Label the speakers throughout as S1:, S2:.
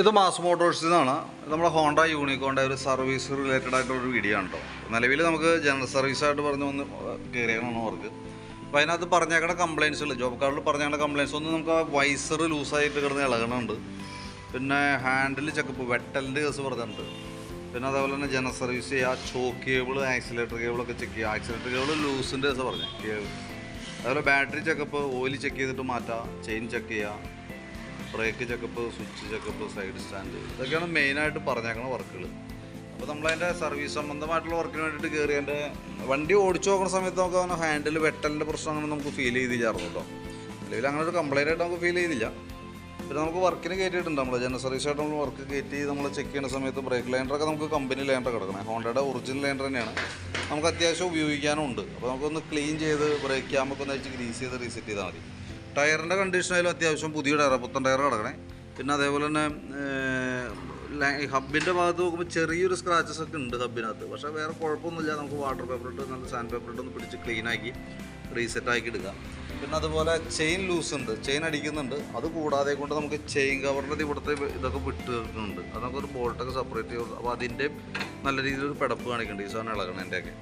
S1: ഇത് മാസ് മോട്ടോഴ്സിൽ നിന്നാണ് നമ്മുടെ ഹോണ്ട യൂണിക്കോണിന്റെ ഒരു സർവീസ് റിലേറ്റഡ് ആയിട്ടുള്ള ഒരു വീഡിയോ ആണ് കേട്ടോ നിലവിൽ നമുക്ക് ജനറൽ സർവീസ് ആയിട്ട് പറഞ്ഞ് വന്ന് കയറിയാണ് അവർക്ക് അപ്പോൾ അതിനകത്ത് പറഞ്ഞേക്കണ കംപ്ലയിൻസുകൾ ജോബ് കാർഡിൽ പറഞ്ഞേക്കണ കംപ്ലയിൻസ് ഒന്ന് നമുക്ക് ആ വൈസർ ലൂസായിട്ട് കിടന്ന് ഇളകണുണ്ട്. പിന്നെ ഹാൻഡിൽ ചെക്കപ്പ് വെട്ടലിന്റെ കേസ് പറഞ്ഞിട്ടുണ്ട്. പിന്നെ അതേപോലെ തന്നെ ജനറൽ സർവീസ് ചെയ്യുക ചോക്ക് കേബിൾ ആക്സിലേറ്റർ കേബിളൊക്കെ ചെക്ക് ചെയ്യുക. ആക്സിലേറ്റർ കേബിൾ ലൂസിന്റെ ദിവസം പറഞ്ഞു. കേബിൾ അതുപോലെ ബാറ്ററി ചെക്കപ്പ് ഓയിൽ ചെക്ക് ചെയ്തിട്ട് മാറ്റാം. ചെയിൻ ചെക്ക് ചെയ്യുക brake checkup switch checkup side stand ഇതൊക്കെയാണ് മെയിനായിട്ട് പറഞ്ഞേക്കുന്ന വർക്കുകൾ അപ്പോൾ നമ്മളതിന്റെ സർവീസ് സംബന്ധമായിട്ടുള്ള വർക്കിന് വേണ്ടിയിട്ട് കയറി എന്റെ വണ്ടി ഓടിച്ചു നോക്കുന്ന സമയത്ത് നമുക്ക് അങ്ങനെ ഹാൻഡിൽ വെട്ടലിന്റെ പ്രശ്നം അങ്ങനെ നമുക്ക് ഫീൽ ചെയ്തില്ലായിരുന്നു കേട്ടോ. അല്ലെങ്കിൽ അങ്ങനെ ഒരു കംപ്ലൈന്റ് ആയിട്ട് നമുക്ക് ഫീൽ ചെയ്തില്ല. പിന്നെ നമുക്ക് വർക്കിന് കയറ്റിയിട്ടുണ്ട്. നമ്മൾ ജനറൽ സർവീസ് ആയിട്ട് നമ്മൾ വർക്ക് കയറ്റി നമ്മൾ ചെക്ക് ചെയ്യുന്ന സമയത്ത് ബ്രേക്ക് ലൈൻഡറൊക്കെ നമുക്ക് കമ്പനി ലൈൻഡർ കിടക്കണം. ഹോണ്ടയുടെ ഒറിജിനൽ ലൈൻഡർ തന്നെയാണ്. നമുക്ക് അത്യാവശ്യം ഉപയോഗിക്കാനുണ്ട് അപ്പോൾ നമുക്കൊന്ന് ക്ലീൻ ചെയ്ത് ബ്രേക്ക് ക്യാമ്പൊക്കെ ഒന്ന് അഴിച്ച് ഗ്രീസ് ചെയ്ത് റീസെറ്റ് ചെയ്താൽ മതി. ടയറിന്റെ കണ്ടീഷനായാലും അത്യാവശ്യം പുതിയ ടയർ പുത്തൻ ടയർ കിടക്കണേ. പിന്നെ അതേപോലെ തന്നെ ഹബിന്റെ ഭാഗത്ത് നോക്കുമ്പോൾ ചെറിയൊരു സ്ക്രാച്ചസ് ഒക്കെ ഉണ്ട് ഹബിനകത്ത് പക്ഷേ വേറെ കുഴപ്പമൊന്നുമില്ല. നമുക്ക് വാട്ടർ പേപ്പർ ഇട്ട് നല്ല സാൻഡ് പേപ്പർ ഇട്ട് ഒന്ന് പിടിച്ച് ക്ലീനാക്കി റീസെറ്റ് ആക്കി എടുക്കാം. പിന്നെ അതുപോലെ ചെയിൻ ലൂസ് ഉണ്ട് ചെയിൻ അടിക്കുന്നുണ്ട്. അത് കൂടാതെ കൊണ്ട് നമുക്ക് ചെയിൻ കവറിന്റെ ഇവിടുത്തെ ഇതൊക്കെ വിട്ട് കിട്ടുന്നുണ്ട് അത് നമുക്കൊരു ബോൾട്ടൊക്കെ സെപ്പറേറ്റ് ചെയ്ത് അപ്പോൾ അതിന്റെ നല്ല രീതിയിൽ പിടപ്പ് കാണിക്കുന്നുണ്ട് ഈ സാധനം ഒക്കെ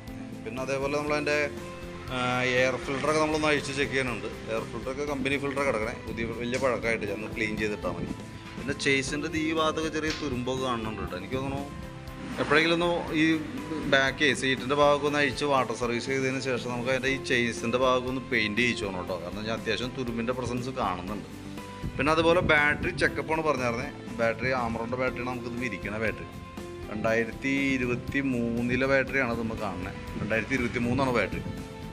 S1: പിന്നെ അതേപോലെ നമ്മൾ നമ്മളതിന്റെ എയർ ഫിൽറ്ററൊക്കെ നമ്മളൊന്ന് അഴിച്ച് ചെക്ക് ചെയ്യാനുണ്ട്. എയർ ഫിൽറ്ററൊക്കെ കമ്പനി ഫിൽട്ടർ കിടക്കണേ. പുതിയ വലിയ പഴക്കമായിട്ട് ചെന്ന് ക്ലീൻ ചെയ്തിട്ടാൽ മതി. പിന്നെ ചേസിന്റെ ഈ ഭാഗത്തൊക്കെ ചെറിയ തുരുമ്പൊക്കെ കാണുന്നുണ്ട് കേട്ടോ. എനിക്ക് തോന്നുന്നു എപ്പോഴെങ്കിലും ഒന്ന് ഈ ബാക്ക് സീറ്റിന്റെ ഭാഗമൊക്കെ ഒന്ന് അഴിച്ച് വാട്ടർ സർവീസ് ചെയ്തതിന് ശേഷം നമുക്ക് അതിന്റെ ഈ ചെയ്സിന്റെ ഭാഗമൊക്കെ ഒന്ന് പെയിന്റ് ചെയ്യിച്ചു വേണം കേട്ടോ കാരണം ഞാൻ അത്യാവശ്യം തുരുമ്പിന്റെ പ്രസൻസ് കാണുന്നുണ്ട്. പിന്നെ അതുപോലെ ബാറ്ററി ചെക്കപ്പാണ് പറഞ്ഞായിരുന്നത് ബാറ്ററി ആമറോന്റെ ബാറ്ററിയാണ് നമുക്കിത് വിരിക്കണ ബാറ്ററി രണ്ടായിരത്തി ഇരുപത്തി മൂന്നിലെ ബാറ്ററിയാണ് നമ്മൾ കാണുന്നത് രണ്ടായിരത്തി ഇരുപത്തി മൂന്നാണ് ബാറ്ററി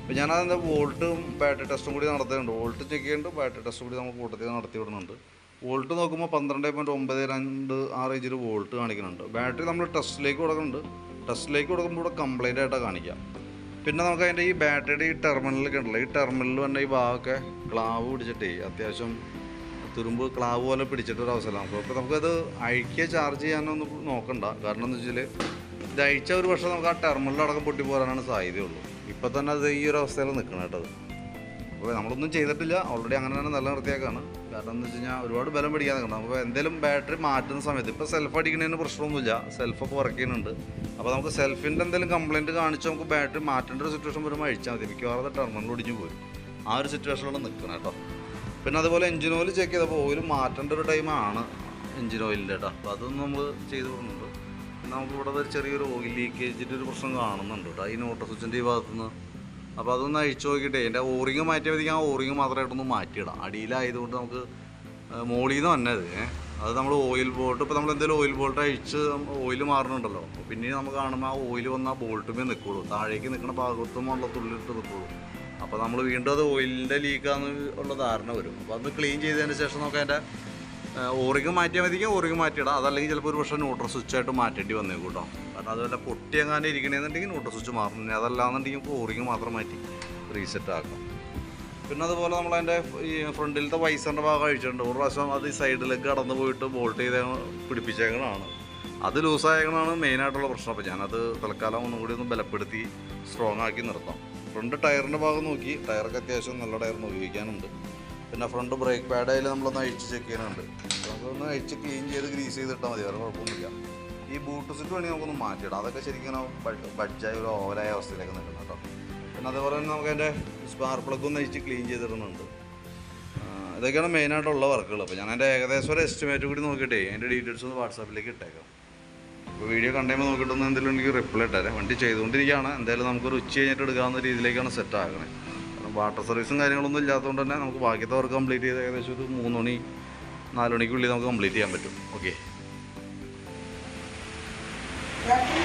S1: അപ്പോൾ ഞാനതിന്റെ വോൾട്ടും ബാറ്ററി ടെസ്റ്റും കൂടി നടത്തുന്നുണ്ട് വോൾട്ട് ചെക്ക് ചെയ്യുന്നുണ്ട് ബാറ്ററി ടെസ്റ്റും കൂടി നമുക്ക് കൂട്ടത്തിൽ നടത്തി വിടുന്നുണ്ട് വോൾട്ട് നോക്കുമ്പോൾ പന്ത്രണ്ട് പോയിന്റ് ഒമ്പത് രണ്ട് ആ റേഞ്ചിൽ വോൾട്ട് കാണിക്കുന്നുണ്ട്. ബാറ്ററി നമ്മൾ ടെസ്റ്റിലേക്ക് കൊടുക്കുന്നുണ്ട്. ടെസ്റ്റിലേക്ക് കൊടുക്കുമ്പോൾ ഇവിടെ കംപ്ലൈന്റ് ആയിട്ടാണ് കാണിക്കാം. പിന്നെ നമുക്ക് അതിന്റെ ഈ ബാറ്ററിയുടെ ഈ ടെർമിനലൊക്കെ ഉണ്ടല്ലോ ഈ ടെർമിനൽ തന്നെ ഈ ഭാഗമൊക്കെ ക്ലാവ് പിടിച്ചിട്ടേ അത്യാവശ്യം തുരുമ്പ് ക്ലാവ് പോലെ പിടിച്ചിട്ടൊരു അവസരമാണ് അപ്പോൾ നമുക്കത് അഴിക്കുക ചാർജ് ചെയ്യാനൊന്നും നോക്കണ്ട. കാരണം എന്ന് വെച്ചാൽ ഇത് അഴിച്ച ഒരു പക്ഷേ നമുക്ക് ആ ടെർമിനലടക്കം പൊട്ടി പോരാനാണ് സാധ്യതയുള്ളൂ. ഇപ്പോൾ തന്നെ അത് ഈ ഒരു അവസ്ഥയിൽ നിൽക്കണം കേട്ടത്. അപ്പോൾ നമ്മളൊന്നും ചെയ്തിട്ടില്ല. ഓൾറെഡി അങ്ങനെ തന്നെ നല്ല നിർത്തിയേക്കാണ് കാരണം എന്ന് വെച്ച് കഴിഞ്ഞാൽ ഒരുപാട് ബലം പിടിക്കാൻ നിൽക്കണം. അപ്പോൾ എന്തെങ്കിലും ബാറ്ററി മാറ്റുന്ന സമയത്ത് ഇപ്പോൾ സെൽഫ് അടിക്കുന്നതിന് പ്രശ്നമൊന്നുമില്ല. സെൽഫൊക്കെ വർക്ക് ചെയ്യുന്നുണ്ട്. അപ്പോൾ നമുക്ക് സെൽഫിന്റെ എന്തെങ്കിലും കംപ്ലയിന്റ് കാണിച്ച് നമുക്ക് ബാറ്ററി മാറ്റേണ്ട ഒരു സിറ്റുവേഷൻ വരുമ്പോൾ അഴിച്ചാൽ മതി. മിക്കവാറും ടെർമിനൽ ഒടിഞ്ഞു പോയി ആ ഒരു സിറ്റുവേഷനിലാണ് നിൽക്കണം കേട്ടോ പിന്നെ അതുപോലെ എഞ്ചിൻ ഓയിൽ ചെക്ക് ചെയ്തപ്പോൾ ഓയിൽ മാറ്റേണ്ട ഒരു ടൈമാണ് എഞ്ചിൻ ഓയിലിന്റെ കേട്ടോ അപ്പോൾ അതൊന്നും നമ്മൾ ചെയ്ത് പോകുന്നുണ്ട്. പിന്നെ നമുക്കിവിടെ ഒരു ചെറിയൊരു ഓയിൽ ലീക്കേജിന്റെ ഒരു പ്രശ്നം കാണുന്നുണ്ട് കേട്ടോ ഈ ഓട്ടോ സ്വിച്ചിന്റെ ഈ ഭാഗത്തുനിന്ന് അപ്പോൾ അതൊന്ന് അഴിച്ചു നോക്കിയിട്ടേ എന്റെ ഓറിങ് മാറ്റിയ മതി ആ ഓറിങ് മാത്രമായിട്ടൊന്ന് മാറ്റിയിടാം. അടിയിലായതുകൊണ്ട് നമുക്ക് മോളിൽ നിന്ന് വന്നത്. അത് നമ്മൾ ഓയിൽ ബോൾട്ട് ഇപ്പോൾ നമ്മൾ എന്തെങ്കിലും ഓയിൽ ബോൾട്ട് അഴിച്ച് ഓയിൽ മാറുന്നുണ്ടല്ലോ അപ്പോൾ പിന്നെ നമുക്ക് കാണുമ്പോൾ ആ ഓയിൽ വന്ന് ആ ബോൾട്ടുമേ നിൽക്കുള്ളൂ താഴേക്ക് നിൽക്കുന്ന ഭാഗത്തും ഉള്ള തുള്ളിട്ട് നിൽക്കുള്ളൂ അപ്പോൾ നമ്മൾ വീണ്ടും അത് ഓയിലിന്റെ ലീക്കാന്ന് ഉള്ള ധാരണ വരും. അപ്പോൾ അത് ക്ലീൻ ചെയ്തതിന് ശേഷം നമുക്ക് അതിന്റെ ഓറിങ് മാറ്റിയാൽ മതിക്കും ഓറിങ് മാറ്റിയിടാം. അതല്ലെങ്കിൽ ചിലപ്പോൾ ഒരു പക്ഷേ ന്യൂട്രൽ സ്വിച്ച് ആയിട്ട് മാറ്റേണ്ടി വന്നേക്കൂട്ടോ കേട്ടോ. കാരണം അതുപോലെ പൊട്ടി എങ്ങാനും ഇരിക്കണമെന്നുണ്ടെങ്കിൽ ഓട്ടോ സ്വിച്ച് മാറണം അതല്ലാന്നുണ്ടെങ്കിൽ ഓറിങ് മാത്രം മാറ്റി റീസെറ്റ് ആക്കാം പിന്നെ അതുപോലെ നമ്മൾ അതിന്റെ ഈ ഫ്രണ്ടിലത്തെ വൈസറിന്റെ ഭാഗം അഴിച്ചിട്ടുണ്ട്. ഒരു പ്രാവശ്യം അത് ഈ സൈഡിലേക്ക് കടന്നു പോയിട്ട് ബോൾട്ട് ചെയ്ത് പിടിപ്പിച്ചേക്കണതാണ്. അത് ലൂസായേക്കണതാണ് മെയിനായിട്ടുള്ള പ്രശ്നം. അപ്പോൾ ഞാനത് തൽക്കാലം ഒന്നും കൂടി ഒന്ന് ബലപ്പെടുത്തി സ്ട്രോങ് ആക്കി നിർത്താം. ഫ്രണ്ട് ടയറിന്റെ ഭാഗം നോക്കി. ടയറൊക്കെ അത്യാവശ്യം നല്ല ടയറിന് ഉപയോഗിക്കാനുണ്ട്. പിന്നെ ഫ്രണ്ട് ബ്രേക്ക് പാഡ് നമ്മളൊന്ന് അഴിച്ച് ചെക്ക് ചെയ്യാനുണ്ട് നമുക്കൊന്ന് അഴിച്ച് ക്ലീൻ ചെയ്ത് ഗ്രീസ് ചെയ്തിട്ടാൽ മതി. വേറെ കുഴപ്പമൊന്നുമില്ല. ഈ ബൂട്ട് സിറ്റ് വേണമെങ്കിൽ നമുക്കൊന്ന് മാറ്റിയിടാം. അതൊക്കെ ശരിക്കും ബഡ്ജായ ഒരു ഓവലായ അവസ്ഥയിലേക്ക് നിൽക്കുന്നത് കേട്ടോ. പിന്നെ അതേപോലെ തന്നെ നമുക്ക് അതിന്റെ സ്പാർക്ക് പ്ലഗ് ഒന്ന് അഴിച്ച് ക്ലീൻ ചെയ്തിടുന്നുണ്ട്. ഇതൊക്കെയാണ് മെയിനായിട്ടുള്ള വർക്കുകൾ അപ്പോൾ ഞാൻ എന്റെ ഏകദേശം ഒരു എസ്റ്റിമേറ്റ് കൂടി നോക്കിയിട്ടേ അതിന്റെ ഡീറ്റെയിൽസ് ഒന്ന് വാട്സാപ്പിലേക്ക് ഇട്ടേക്കാം. ഇപ്പോൾ വീഡിയോ കണ്ടുമ്പോൾ നോക്കിയിട്ടൊന്ന് എന്തെങ്കിലും എനിക്ക് റിപ്ലൈ ഇട്ടേരെ. വണ്ടി ചെയ്തുകൊണ്ടിരിക്കുകയാണ്. എന്തായാലും നമുക്കൊരു ഉച്ച കഴിഞ്ഞിട്ട് എടുക്കാവുന്ന രീതിയിലേക്കാണ് സെറ്റ് ആക്കണേ കാരണം വാട്ടർ സർവീസും കാര്യങ്ങളൊന്നും ഇല്ലാത്തതുകൊണ്ട് തന്നെ നമുക്ക് ബാക്കിയത്തെ വർക്ക് കംപ്ലീറ്റ് ചെയ്ത് ഏകദേശം ഒരു മൂന്ന് മണി നാല് മണിക്കുള്ളിൽ നമുക്ക് കംപ്ലീറ്റ് ചെയ്യാൻ പറ്റും. Okay
S2: Director?